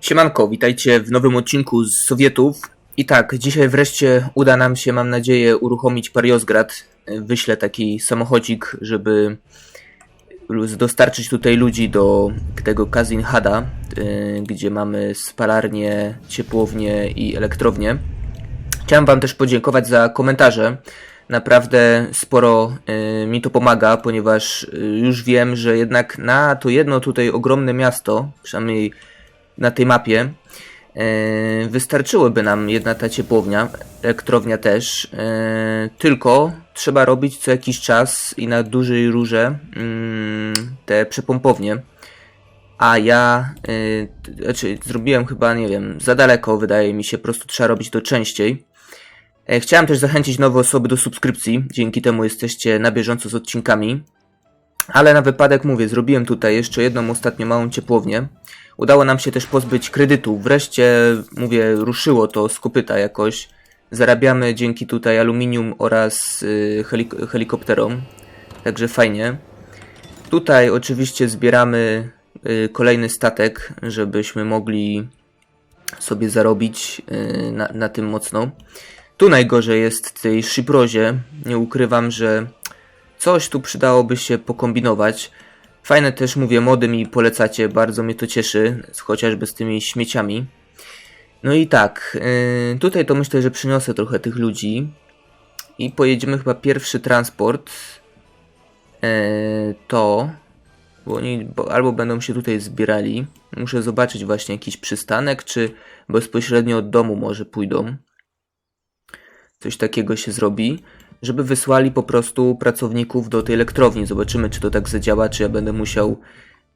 Siemanko, witajcie w nowym odcinku z Sowietów. I tak, dzisiaj wreszcie uda nam się, mam nadzieję, uruchomić Pariosgrad. Wyślę taki samochodzik, żeby dostarczyć tutaj ludzi do tego Kazin Hada, y, gdzie mamy spalarnię, ciepłownię i elektrownię. Chciałem Wam też podziękować za komentarze. Naprawdę sporo y, mi to pomaga, ponieważ y, już wiem, że jednak na to jedno tutaj ogromne miasto, przynajmniej na tej mapie, y, wystarczyłoby nam jedna ta ciepłownia, elektrownia też. y, tylko trzeba robić co jakiś czas i na dużej rurze mm, te przepompownie. A ja, t- znaczy, zrobiłem chyba, nie wiem, za daleko, wydaje mi się, po prostu trzeba robić to częściej. E, Chciałem też zachęcić nowe osoby do subskrypcji, dzięki temu jesteście na bieżąco z odcinkami. Ale na wypadek mówię, zrobiłem tutaj jeszcze jedną ostatnio małą ciepłownię. Udało nam się też pozbyć kredytu. Wreszcie, mówię, ruszyło to z kopyta jakoś. Zarabiamy dzięki tutaj aluminium oraz y, helik- helikopterom. Także fajnie. Tutaj oczywiście zbieramy y, kolejny statek, żebyśmy mogli sobie zarobić y, na, na tym mocno. Tu najgorzej jest w tej Shiprozie. Nie ukrywam, że coś tu przydałoby się pokombinować. Fajne też, mówię, mody mi polecacie, bardzo mnie to cieszy, chociażby z tymi śmieciami. No i tak, yy, tutaj to myślę, że przyniosę trochę tych ludzi i pojedziemy chyba pierwszy transport. Yy, to, bo oni bo, albo będą się tutaj zbierali. Muszę zobaczyć właśnie jakiś przystanek, czy bezpośrednio od domu może pójdą coś takiego się zrobi, żeby wysłali po prostu pracowników do tej elektrowni. Zobaczymy, czy to tak zadziała, czy ja będę musiał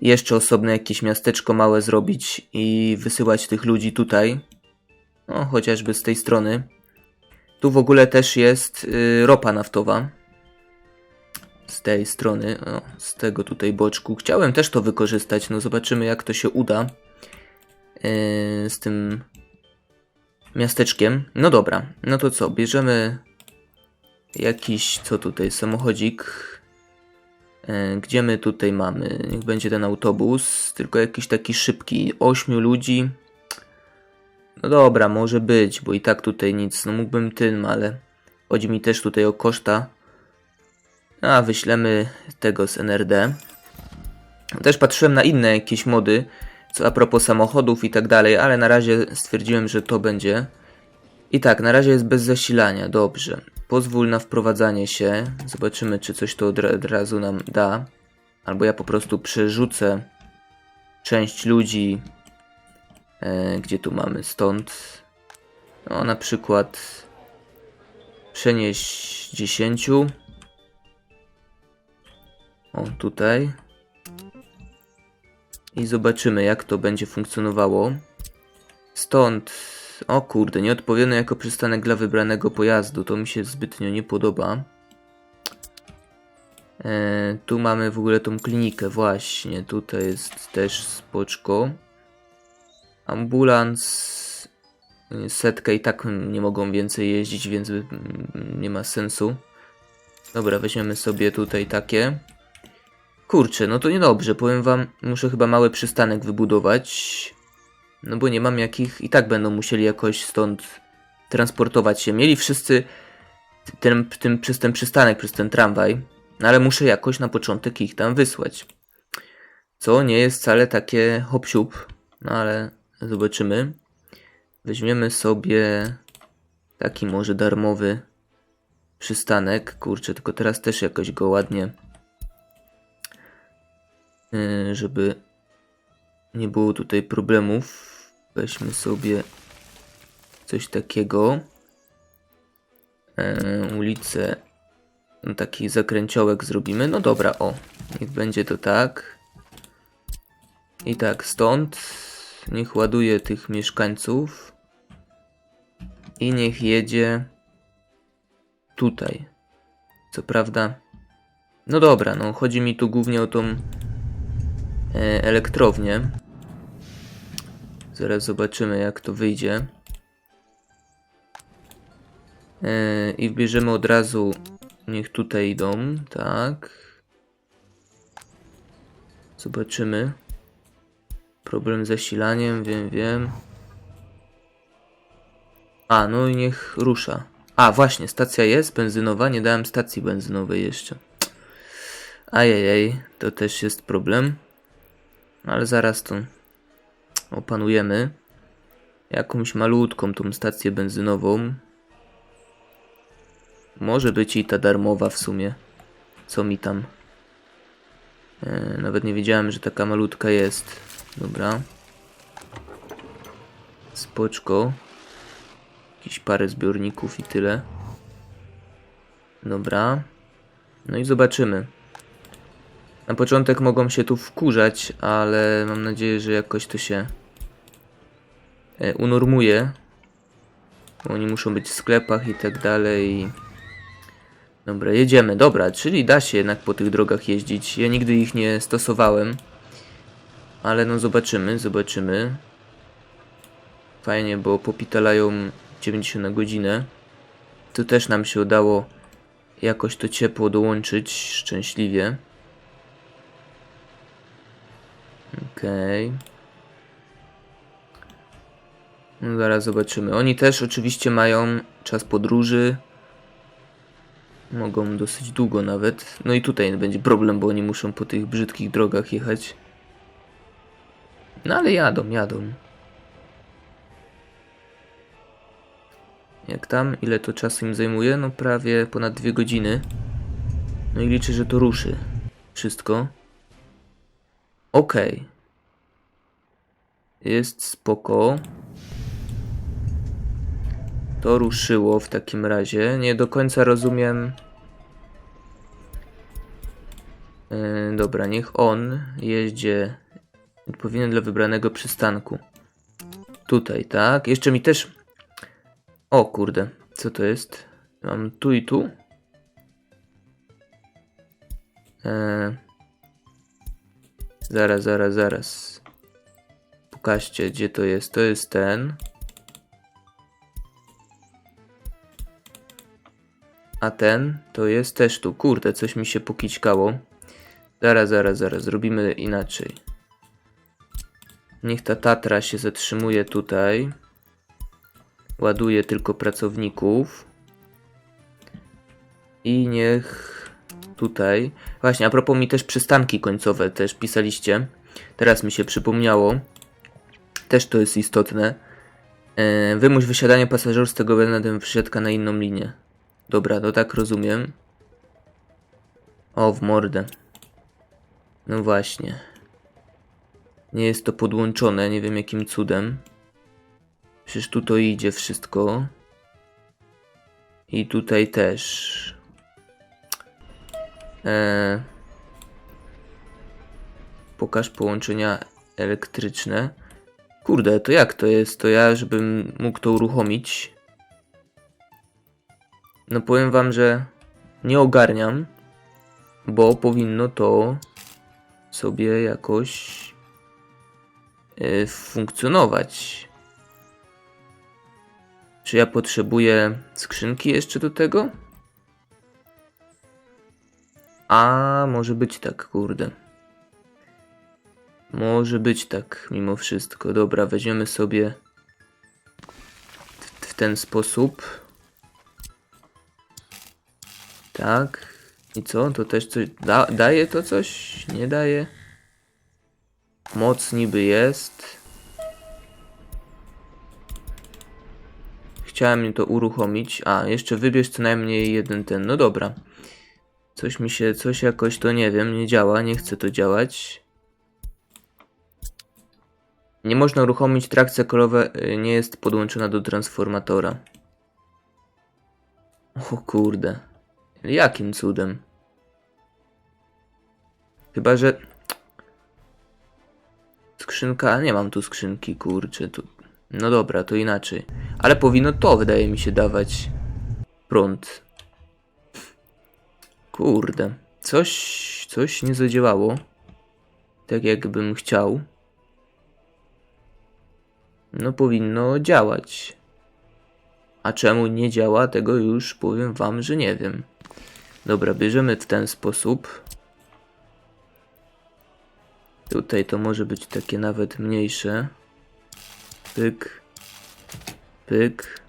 jeszcze osobne jakieś miasteczko małe zrobić i wysyłać tych ludzi tutaj. No, chociażby z tej strony. Tu w ogóle też jest y, ropa naftowa. Z tej strony, o, z tego tutaj boczku. Chciałem też to wykorzystać, no zobaczymy jak to się uda. y, z tym miasteczkiem. No dobra, no to co, bierzemy jakiś, co tutaj, samochodzik. E, Gdzie my tutaj mamy? Niech będzie ten autobus, tylko jakiś taki szybki, ośmiu ludzi. No dobra, może być, bo i tak tutaj nic, no mógłbym tym, ale chodzi mi też tutaj o koszta. A, wyślemy tego z NRD. Też patrzyłem na inne jakieś mody, co a propos samochodów i tak dalej, ale na razie stwierdziłem, że to będzie. I tak, na razie jest bez zasilania, dobrze. Pozwól na wprowadzanie się. Zobaczymy, czy coś to od, ra- od razu nam da. Albo ja po prostu przerzucę część ludzi. E, gdzie tu mamy? Stąd. No, na przykład przenieść 10. O, tutaj. I zobaczymy, jak to będzie funkcjonowało. Stąd, o kurde, nie odpowiemy jako przystanek dla wybranego pojazdu. To mi się zbytnio nie podoba. E, tu mamy w ogóle tą klinikę, właśnie. Tutaj jest też spoczko. Ambulans. y, Setka i tak nie mogą więcej jeździć, więc y, nie ma sensu. Dobra, weźmiemy sobie tutaj takie. Kurczę, no to niedobrze, powiem wam, muszę chyba mały przystanek wybudować. No bo nie mam jakich, i tak będą musieli jakoś stąd transportować się. Mieli wszyscy ten, ten, przez ten przystanek, przez ten tramwaj, no ale muszę jakoś na początek ich tam wysłać. Co nie jest wcale takie hop no ale zobaczymy. Weźmiemy sobie taki może darmowy przystanek. Kurczę, tylko teraz też jakoś go ładnie Yy, żeby nie było tutaj problemów. Weźmy sobie coś takiego. Yy, ulicę no, taki zakręciołek zrobimy. No dobra, o, niech będzie to tak. I tak, stąd niech ładuje tych mieszkańców i niech jedzie tutaj. Co prawda, no dobra, no chodzi mi tu głównie o tą e, elektrownię. Zaraz zobaczymy jak to wyjdzie. E, I wbierzemy od razu, niech tutaj idą, tak. Zobaczymy. Problem z zasilaniem, wiem, wiem. A, no i niech rusza. A, właśnie, stacja jest benzynowa, nie dałem stacji benzynowej jeszcze. Ajajaj, to też jest problem. Ale zaraz to opanujemy. Jakąś malutką tą stację benzynową. Może być i ta darmowa w sumie. Co mi tam? E, nawet nie wiedziałem, że taka malutka jest. Dobra. Spoczko. Jakieś parę zbiorników i tyle. Dobra. No i zobaczymy. Na początek mogą się tu wkurzać, ale mam nadzieję, że jakoś to się unormuje. Bo oni muszą być w sklepach i tak dalej. Dobra, jedziemy. Dobra, czyli da się jednak po tych drogach jeździć. Ja nigdy ich nie stosowałem. Ale no zobaczymy, zobaczymy. Fajnie, bo popitalają 90 na godzinę. Tu też nam się udało jakoś to ciepło dołączyć szczęśliwie. Okej. No zaraz zobaczymy. Oni też oczywiście mają czas podróży. Mogą dosyć długo nawet. No i tutaj będzie problem, bo oni muszą po tych brzydkich drogach jechać. No ale jadą, jadą. Jak tam? Ile to czasu im zajmuje? No prawie ponad dwie godziny. No i liczę, że to ruszy. Wszystko. Okej. Jest spoko. To ruszyło w takim razie. Nie do końca rozumiem. Yy, dobra, niech on jeździ odpowiednio dla wybranego przystanku. Tutaj, tak? Jeszcze mi też. O kurde, co to jest? Mam tu i tu. Eee, zaraz, zaraz, zaraz. Pokażcie, gdzie to jest. To jest ten. A ten to jest też tu. Kurde, coś mi się pokićkało. Zaraz, zaraz, zaraz. Zrobimy inaczej. Niech ta Tatra się zatrzymuje tutaj. Ładuje tylko pracowników. I niech tutaj. Właśnie, a propos mi też przystanki końcowe też pisaliście. Teraz mi się przypomniało. Też to jest istotne. E, wymuś wysiadania pasażerów z tego względu wysiadka na inną linię. Dobra, to tak rozumiem. O, w mordę. No właśnie. Nie jest to podłączone, nie wiem jakim cudem. Przecież tu to idzie wszystko. I tutaj też. Eee, pokaż połączenia elektryczne. Kurde, to jak to jest? To ja, żebym mógł to uruchomić. No powiem wam, że nie ogarniam, bo powinno to sobie jakoś e, funkcjonować. Czy ja potrzebuję skrzynki jeszcze do tego? A może być tak, kurde. Może być tak, mimo wszystko. Dobra, weźmiemy sobie w, w ten sposób. Tak. I co? To też coś. Da, daje to coś? Nie daje? Moc niby jest. Chciałem to uruchomić. A, jeszcze wybierz co najmniej jeden ten. No dobra. Coś mi się, coś jakoś to nie wiem, nie działa, nie chce to działać. Nie można uruchomić, trakcja kolowa y, nie jest podłączona do transformatora. O kurde. Jakim cudem? Chyba, że... Skrzynka... Nie mam tu skrzynki, kurczę. Tu... No dobra, to inaczej. Ale powinno to, wydaje mi się, dawać prąd. Kurde. Coś... Coś nie zadziałało. Tak jakbym chciał. No powinno działać. A czemu nie działa, tego już powiem wam, że nie wiem. Dobra, bierzemy w ten sposób. Tutaj to może być takie nawet mniejsze. Pyk. Pyk.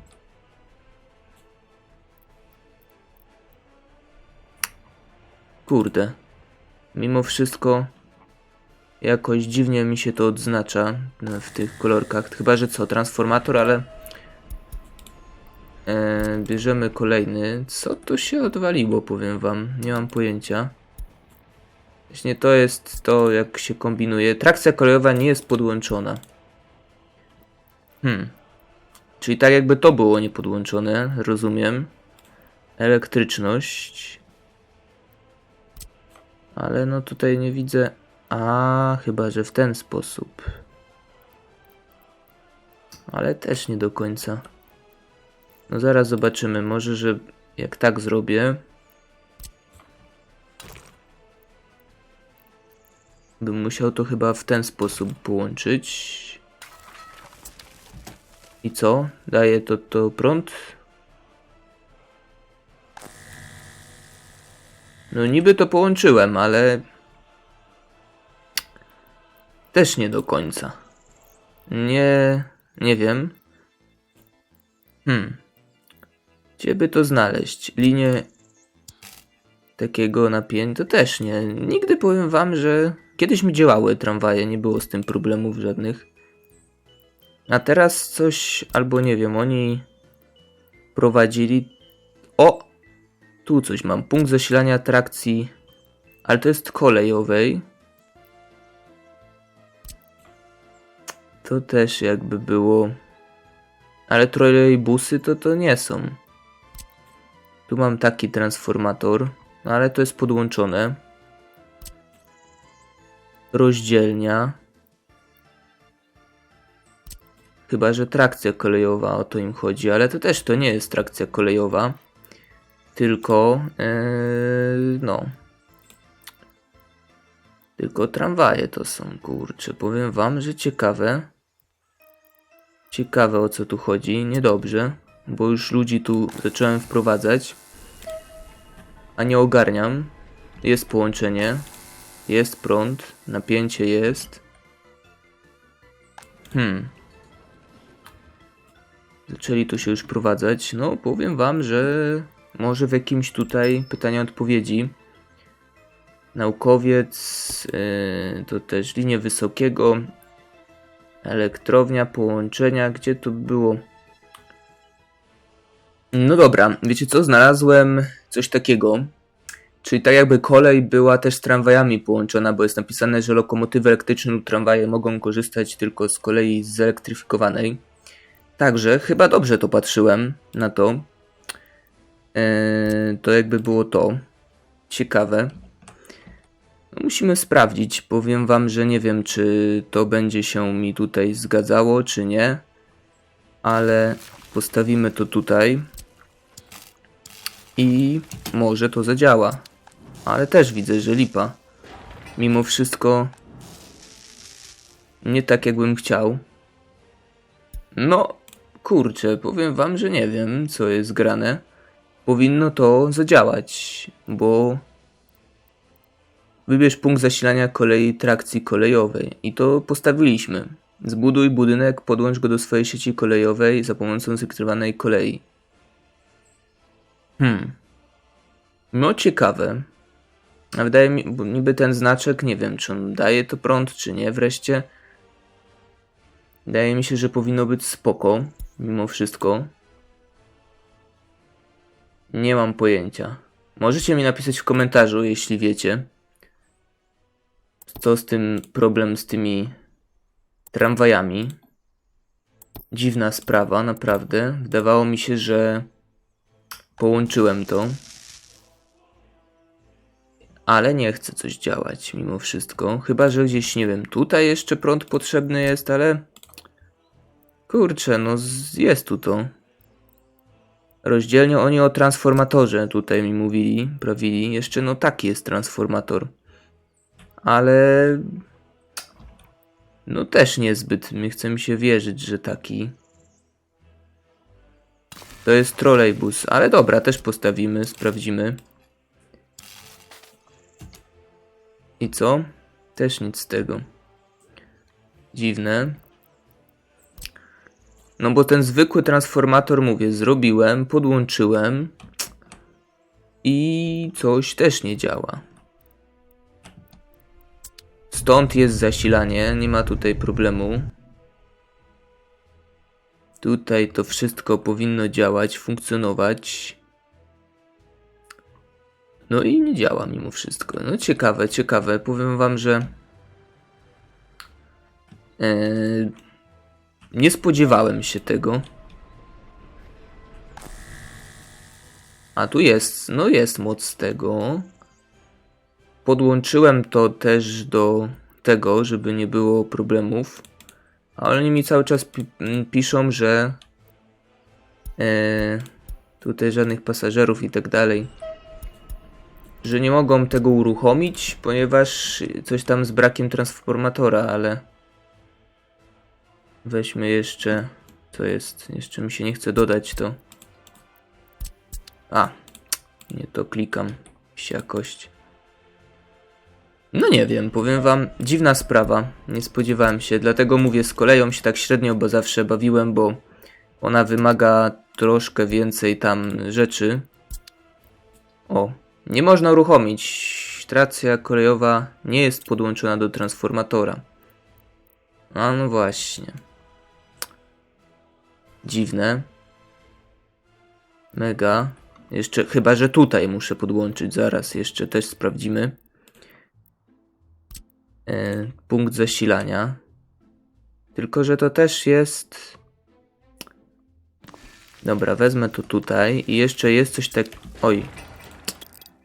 Kurde. Mimo wszystko jakoś dziwnie mi się to odznacza w tych kolorkach. Chyba, że co, transformator, ale e, bierzemy kolejny. Co to się odwaliło, powiem wam. Nie mam pojęcia. Właśnie to jest to, jak się kombinuje. Trakcja kolejowa nie jest podłączona. Hmm. Czyli tak jakby to było niepodłączone, rozumiem. Elektryczność. Ale no tutaj nie widzę. A, chyba że w ten sposób. Ale też nie do końca. No zaraz zobaczymy. Może, że jak tak zrobię. Bym musiał to chyba w ten sposób połączyć. I co? Daje to, to prąd? No niby to połączyłem, ale... Też nie do końca. Nie... nie wiem. Hmm. Gdzie by to znaleźć? Linię takiego napięcia? To też nie. Nigdy powiem wam, że kiedyś mi działały tramwaje, nie było z tym problemów żadnych. A teraz coś, albo nie wiem, oni prowadzili. O! Tu coś mam. Punkt zasilania trakcji, ale to jest kolejowej. To też jakby było. Ale trolejbusy to to nie są. Tu mam taki transformator, no ale to jest podłączone. Rozdzielnia. Chyba, że trakcja kolejowa, o to im chodzi, ale to też to nie jest trakcja kolejowa. Tylko, yy, no. Tylko tramwaje to są, kurczę. Powiem wam, że ciekawe. Ciekawe o co tu chodzi. Niedobrze, bo już ludzi tu zacząłem wprowadzać. A nie ogarniam. Jest połączenie. Jest prąd. Napięcie jest. Hmm. Zaczęli tu się już prowadzać. No, powiem wam, że może w jakimś tutaj pytania odpowiedzi. Naukowiec, yy, to też linie wysokiego, elektrownia, połączenia, gdzie to było? No dobra, wiecie co, znalazłem coś takiego. Czyli tak jakby kolej była też z tramwajami połączona, bo jest napisane, że lokomotywy elektryczne lub tramwaje mogą korzystać tylko z kolei zelektryfikowanej. Także chyba dobrze to patrzyłem na to. Eee, to jakby było to. Ciekawe. No, musimy sprawdzić. Powiem wam, że nie wiem, czy to będzie się mi tutaj zgadzało, czy nie. Ale postawimy to tutaj. I może to zadziała. Ale też widzę, że lipa. Mimo wszystko nie tak, jakbym chciał. No, kurczę, powiem wam, że nie wiem, co jest grane. Powinno to zadziałać, bo wybierz punkt zasilania kolei trakcji kolejowej i to postawiliśmy. Zbuduj budynek, podłącz go do swojej sieci kolejowej za pomocą zakrywanej kolei. Hmm. No ciekawe. Wydaje mi, niby ten znaczek, nie wiem, czy on daje to prąd, czy nie wreszcie. Wydaje mi się, że powinno być spoko, mimo wszystko. Nie mam pojęcia. Możecie mi napisać w komentarzu, jeśli wiecie. Co z tym problem z tymi tramwajami. Dziwna sprawa, naprawdę. Wydawało mi się, że połączyłem to. Ale nie chce coś działać mimo wszystko. Chyba, że gdzieś, nie wiem, tutaj jeszcze prąd potrzebny jest, ale... Kurczę, no jest tu to. Rozdzielnie oni o transformatorze tutaj mi mówili, prawili. Jeszcze no taki jest transformator. Ale... No też niezbyt. Nie chce mi się wierzyć, że taki. To jest trolejbus, ale dobra, też postawimy, sprawdzimy. I co? Też nic z tego. Dziwne. No bo ten zwykły transformator, mówię, zrobiłem, podłączyłem i coś też nie działa. Stąd jest zasilanie, nie ma tutaj problemu. Tutaj to wszystko powinno działać, funkcjonować. No i nie działa mimo wszystko. No ciekawe, ciekawe. Powiem wam, że e, nie spodziewałem się tego. A tu jest, no jest moc tego. Podłączyłem to też do tego, żeby nie było problemów. Ale oni mi cały czas pi m, piszą, że e, tutaj żadnych pasażerów i tak dalej. Że nie mogą tego uruchomić, ponieważ coś tam z brakiem transformatora, ale weźmy jeszcze, co jest, jeszcze mi się nie chce dodać to. A, nie to klikam, jakość. No nie wiem, powiem wam, dziwna sprawa, nie spodziewałem się, dlatego mówię z koleją się tak średnio, bo zawsze bawiłem, bo ona wymaga troszkę więcej tam rzeczy. O, nie można uruchomić, tracja kolejowa nie jest podłączona do transformatora. A no właśnie. Dziwne. Mega. Jeszcze, chyba że tutaj muszę podłączyć, zaraz jeszcze też sprawdzimy punkt zasilania. Tylko, że to też jest. Dobra, wezmę to tutaj. I jeszcze jest coś tak. Oj.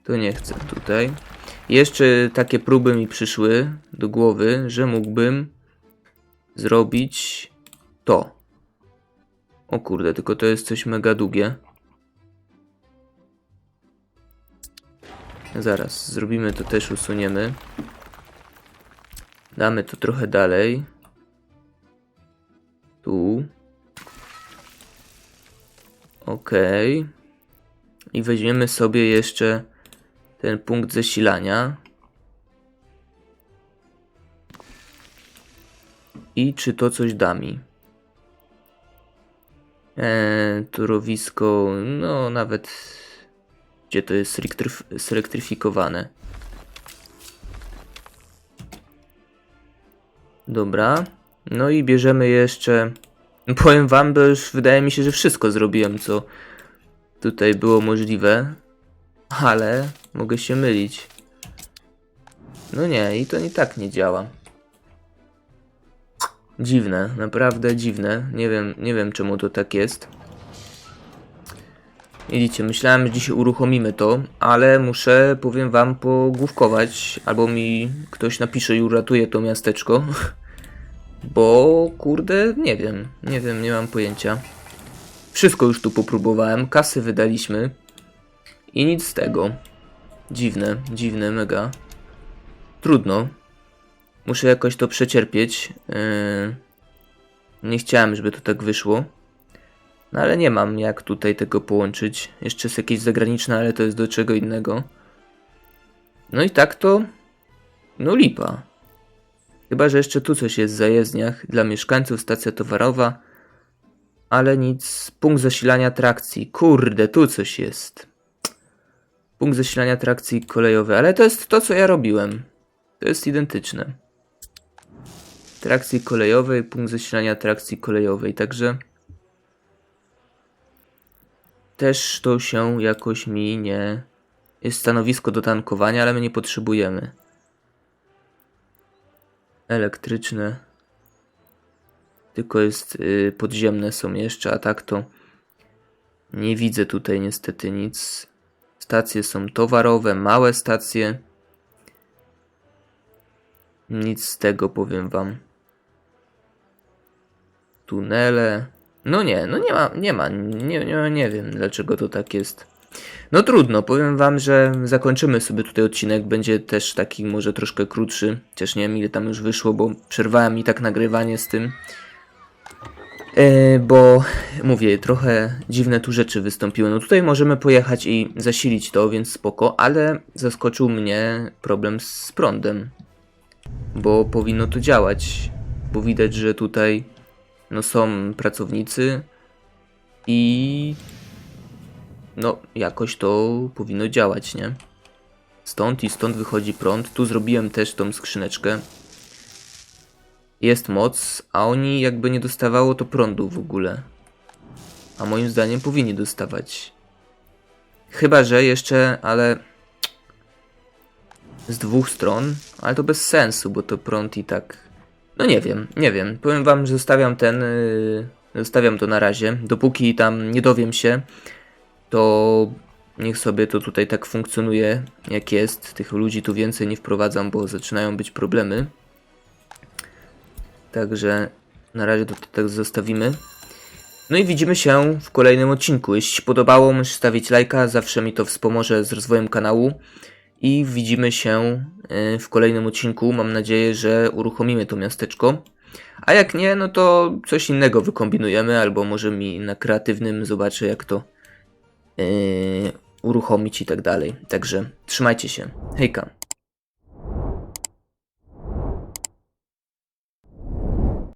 To nie chcę tutaj. Jeszcze takie próby mi przyszły do głowy, że mógłbym zrobić to. O kurde, tylko to jest coś mega długie. Zaraz, zrobimy to też, usuniemy. Damy to trochę dalej. Tu. Ok. I weźmiemy sobie jeszcze ten punkt zasilania. I czy to coś da mi? Eee, torowisko, no nawet gdzie to jest elektryf- Dobra. No i bierzemy jeszcze. Powiem wam, bo już wydaje mi się, że wszystko zrobiłem, co tutaj było możliwe. Ale mogę się mylić. No nie, i to i tak nie działa. Dziwne, naprawdę dziwne. Nie wiem, nie wiem czemu to tak jest. Widzicie, myślałem, że dzisiaj uruchomimy to, ale muszę, powiem wam, pogłówkować, albo mi ktoś napisze i uratuje to miasteczko. Bo, kurde, nie wiem, nie wiem, nie mam pojęcia. Wszystko już tu popróbowałem, kasy wydaliśmy i nic z tego. Dziwne, dziwne, mega. Trudno. Muszę jakoś to przecierpieć. Yy... Nie chciałem, żeby to tak wyszło. No ale nie mam jak tutaj tego połączyć. Jeszcze jest jakieś zagraniczne, ale to jest do czego innego. No i tak to... No lipa. Chyba, że jeszcze tu coś jest w zajezdniach. Dla mieszkańców stacja towarowa. Ale nic. Punkt zasilania trakcji. Kurde, tu coś jest. Punkt zasilania trakcji kolejowej. Ale to jest to, co ja robiłem. To jest identyczne. Trakcji kolejowej, punkt zasilania trakcji kolejowej. Także też to się jakoś mi nie... Jest stanowisko do tankowania, ale my nie potrzebujemy. Elektryczne. Tylko jest y, podziemne są jeszcze, a tak to nie widzę tutaj niestety nic. Stacje są towarowe, małe stacje. Nic z tego powiem wam. Tunele. No nie, no nie ma, nie ma, nie, nie, nie wiem dlaczego to tak jest. No trudno, powiem wam, że zakończymy sobie tutaj odcinek, będzie też taki może troszkę krótszy, chociaż nie wiem ile tam już wyszło, bo przerwałem mi tak nagrywanie z tym. E, bo mówię, trochę dziwne tu rzeczy wystąpiły. No tutaj możemy pojechać i zasilić to, więc spoko, ale zaskoczył mnie problem z prądem, bo powinno to działać. bo widać, że tutaj no są pracownicy i no jakoś to powinno działać, nie? Stąd i stąd wychodzi prąd. Tu zrobiłem też tą skrzyneczkę. Jest moc, a oni jakby nie dostawało to prądu w ogóle. A moim zdaniem powinni dostawać. Chyba, że jeszcze, ale z dwóch stron, ale to bez sensu, bo to prąd i tak. No nie wiem, nie wiem. Powiem wam, że zostawiam ten. Yy, zostawiam to na razie. Dopóki tam nie dowiem się, to niech sobie to tutaj tak funkcjonuje, jak jest. Tych ludzi tu więcej nie wprowadzam, bo zaczynają być problemy. Także na razie to tak zostawimy. No i widzimy się w kolejnym odcinku. Jeśli podobało, musisz stawić lajka, zawsze mi to wspomoże z rozwojem kanału. I widzimy się y, w kolejnym odcinku. Mam nadzieję, że uruchomimy to miasteczko. A jak nie, no to coś innego wykombinujemy, albo może mi na kreatywnym zobaczę, jak to yy, uruchomić i tak dalej. Także trzymajcie się. Hejka.